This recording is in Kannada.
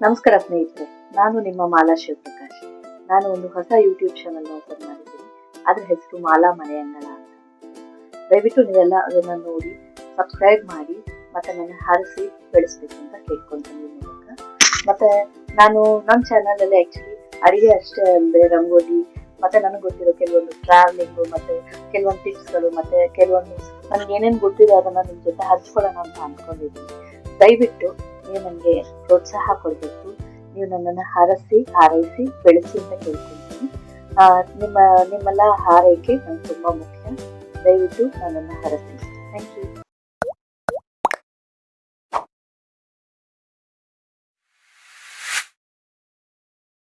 ಸ್ನೇಹಿತರೆ, ನಾನು ನಿಮ್ಮ ಮಾಲಾ ಶಿವಪ್ರಕಾಶ್. ನಾನು ಒಂದು ಹೊಸ ಯೂಟ್ಯೂಬ್ ಚಾನಲ್ ಓಪನ್ ಮಾಡಿದ್ದೀನಿ. ಅದರ ಹೆಸರು ಮಾಲಾ ಮನೆ ಅಂಗಳ ಅಂತ. ದಯವಿಟ್ಟು ನೀವೆಲ್ಲ ಅದನ್ನು ನೋಡಿ ಸಬ್ಸ್ಕ್ರೈಬ್ ಮಾಡಿ, ಮತ್ತೆ ನನ್ನ ಹಾರಿಸಿ ಬೆಳೆಸ್ಬೇಕು ಅಂತ ಕೇಳ್ಕೊಂತೀನಿ ಮೂಲಕ. ಮತ್ತು ನಾನು ನಮ್ಮ ಚಾನಲಲ್ಲಿ ಆ್ಯಕ್ಚುಲಿ ಅಡಿಗೆ ಅಷ್ಟೇ ಅಲ್ಲದೆ ರಂಗೋಲಿ, ಮತ್ತು ನನಗೆ ಗೊತ್ತಿರೋ ಕೆಲವೊಂದು ಟ್ರಾವೆಲಿಂಗು ಮತ್ತು ಕೆಲವೊಂದು ಟಿಪ್ಸ್ಗಳು ಮತ್ತು ಕೆಲವೊಂದು ನನಗೆ ಏನೇನು ಗೊತ್ತಿದೆ ಅದನ್ನು ನಿಮ್ಮ ಜೊತೆ ಹಂಚ್ಕೊಳ್ಳೋಣ ಅಂತ ಅಂದ್ಕೊಂಡಿದ್ದೀನಿ ದಯವಿಟ್ಟು ನೀವು ನನಗೆ ಪ್ರೋತ್ಸಾಹ ಕೊಡಬೇಕು. ನೀವು ನನ್ನನ್ನು ಹಾರೈಸಿ ಹಾರೈಸಿ ಬೆಳೆಸಿ ಅಂತ ಕೇಳ್ಕೊಳ್ತೀನಿ. ನಿಮ್ಮ, ನಿಮ್ಮೆಲ್ಲ ಹಾರೈಕೆ ನಂಗೆ ತುಂಬ ಮುಖ್ಯ. ದಯವಿಟ್ಟು ನನ್ನನ್ನು ಹಾರೈಸಿ. Thank you